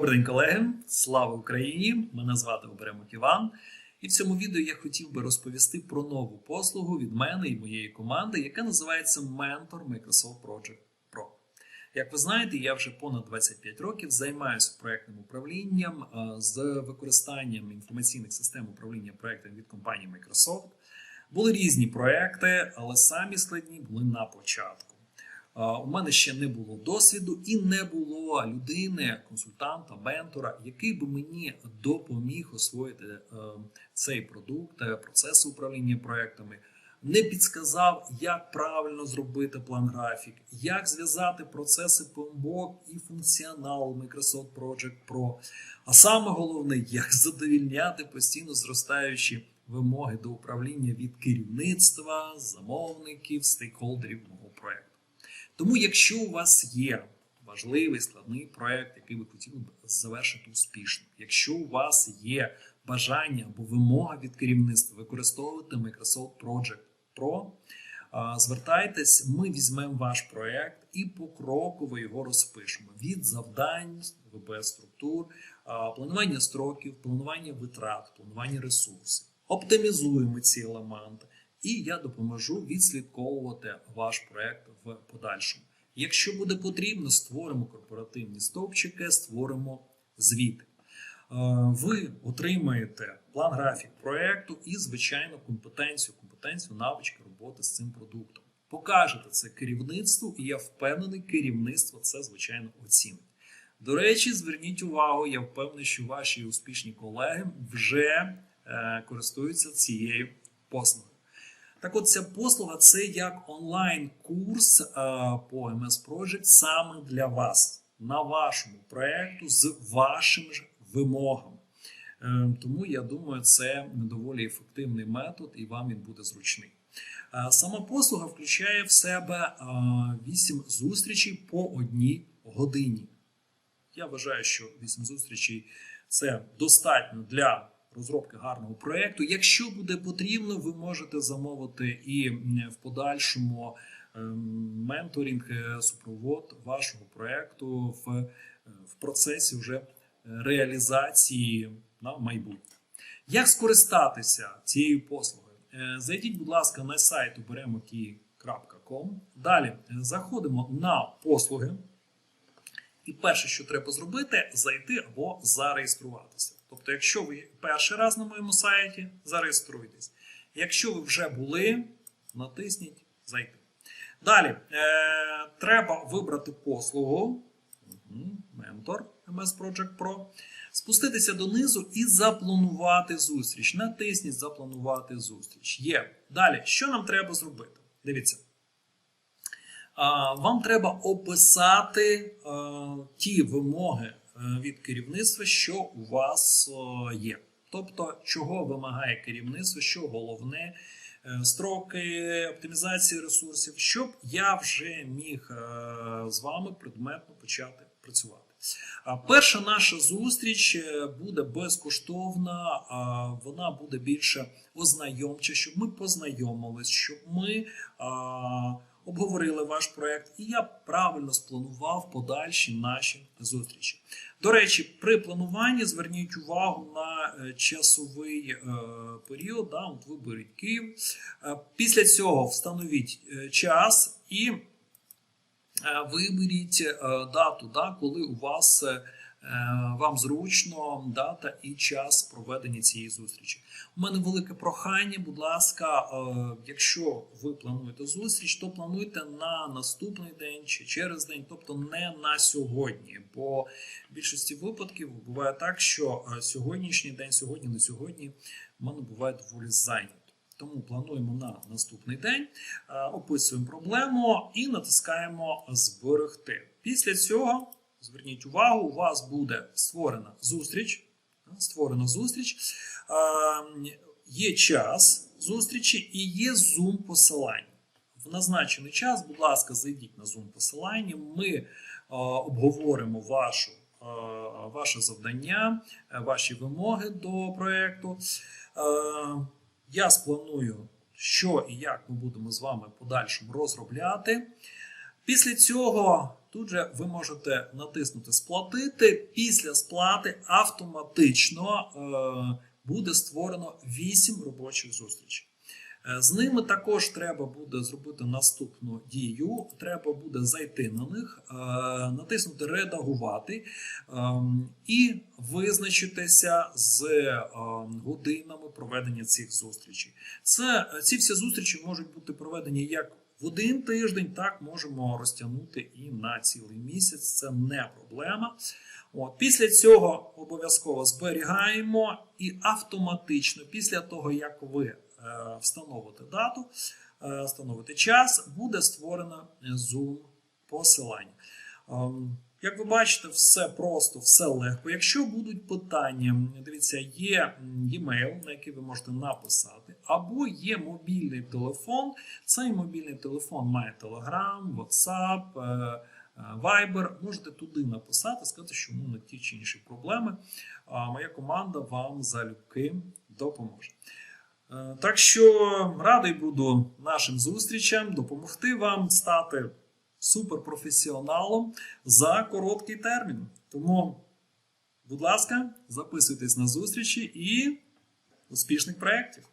Добрий день, колеги! Слава Україні! Мене звати Оберемок Іван. І в цьому відео я хотів би розповісти про нову послугу від мене і моєї команди, яка називається Mentor Microsoft Project Pro. Як ви знаєте, я вже понад 25 років займаюся проектним управлінням е, з використанням інформаційних систем управління проектами від компанії Microsoft. Були різні проекти, але самі складні були на початку. У мене ще не було досвіду і не було людини, консультанта, ментора, який би мені допоміг освоїти е, цей продукт, е, процеси управління проектами, не підсказав, як правильно зробити план графік, як зв'язати процеси PMBOK і функціонал Microsoft Project Pro. А саме головне, як задовільняти постійно зростаючі вимоги до управління від керівництва, замовників, стейкхолдерів мого проекту. Тому, якщо у вас є важливий складний проект, який ви хотіли б завершити успішно, якщо у вас є бажання або вимога від керівництва використовувати Microsoft Project Pro, звертайтесь, ми візьмемо ваш проект і покроково його розпишемо від завдань, ВБ структур, планування строків, планування витрат, планування ресурсів. Оптимізуємо ці елементи і я допоможу відслідковувати ваш проект в подальшому. Якщо буде потрібно, створимо корпоративні стовпчики, створимо звіти. Е, ви отримаєте план графік проекту і, звичайно, компетенцію, компетенцію, навички роботи з цим продуктом. Покажете це керівництву, і я впевнений, керівництво це, звичайно, оцінить. До речі, зверніть увагу, я впевнений, що ваші успішні колеги вже е, користуються цією послугою. Так от ця послуга це як онлайн-курс е, по MS Project саме для вас, на вашому проєкту з вашими ж вимогами. Е, тому я думаю, це доволі ефективний метод і вам він буде зручний. Е, сама послуга включає в себе 8 зустрічей по одній годині. Я вважаю, що 8 зустрічей це достатньо для розробки гарного проєкту. Якщо буде потрібно, ви можете замовити і в подальшому ем, менторинг, е, супровод вашого проєкту в, е, в процесі вже е, реалізації на майбутнє. Як скористатися цією послугою? Зайдіть, будь ласка, на сайт оберемо.com. Далі заходимо на послуги. І перше, що треба зробити, зайти або зареєструватися. Тобто, якщо ви перший раз на моєму сайті, зареєструйтесь. Якщо ви вже були, натисніть Зайти. Далі е, треба вибрати послугу Ментор MS Project Pro, спуститися донизу і запланувати зустріч. Натисніть Запланувати зустріч. Є. Далі, що нам треба зробити? Дивіться. Вам треба описати е, ті вимоги від керівництва, що у вас е, є. Тобто, чого вимагає керівництво, що головне, е, строки оптимізації ресурсів, щоб я вже міг з вами предметно почати працювати. Перша наша зустріч буде безкоштовна, вона буде більше ознайомча, щоб ми познайомились, щоб ми обговорили ваш проект, і я правильно спланував подальші наші зустрічі. До речі, при плануванні зверніть увагу на е, часовий е, період. Да, от Виберіть Київ. Е, після цього встановіть час і виберіть дату, да, коли у вас. Е, вам зручно дата і час проведення цієї зустрічі. У мене велике прохання, будь ласка, е, якщо ви плануєте зустріч, то плануйте на наступний день чи через день, тобто не на сьогодні. Бо в більшості випадків буває так, що е, сьогоднішній день, сьогодні на сьогодні, в мене буває доволі зайнято. Тому плануємо на наступний день, описуємо проблему і натискаємо Зберегти. Після цього. Зверніть увагу, у вас буде створена зустріч. Створена зустріч. Є час зустрічі і є зум посилання. В назначений час, будь ласка, зайдіть на зум посилання. Ми обговоримо вашу, ваше завдання, ваші вимоги до проєкту. Я спланую, що і як ми будемо з вами подальшому розробляти. Після цього тут же ви можете натиснути Сплатити. Після сплати автоматично е, буде створено 8 робочих зустрічей. Е, З ними також треба буде зробити наступну дію. Треба буде зайти на них, е, натиснути Редагувати ем, і визначитися з е, годинами проведення цих зустрічей. Це ці всі зустрічі можуть бути проведені як в один тиждень, так можемо розтягнути і на цілий місяць. Це не проблема. От, після цього обов'язково зберігаємо і автоматично, після того, як ви е, встановите дату, е, встановите час, буде створено Zoom посилання. Ем, Як ви бачите, все просто, все легко. Якщо будуть питання, дивіться, є e-mail, на який ви можете написати, або є мобільний телефон. Цей мобільний телефон має Telegram, WhatsApp, е, е, Viber. Можете туди написати, сказати, що ну, на ті чи інші проблеми. Моя команда вам залюбки допоможе. Е, Так що радий буду нашим зустрічам, допомогти вам стати суперпрофесіоналом за короткий термін. Тому, будь ласка, записуйтесь на зустрічі і успішних проєктів!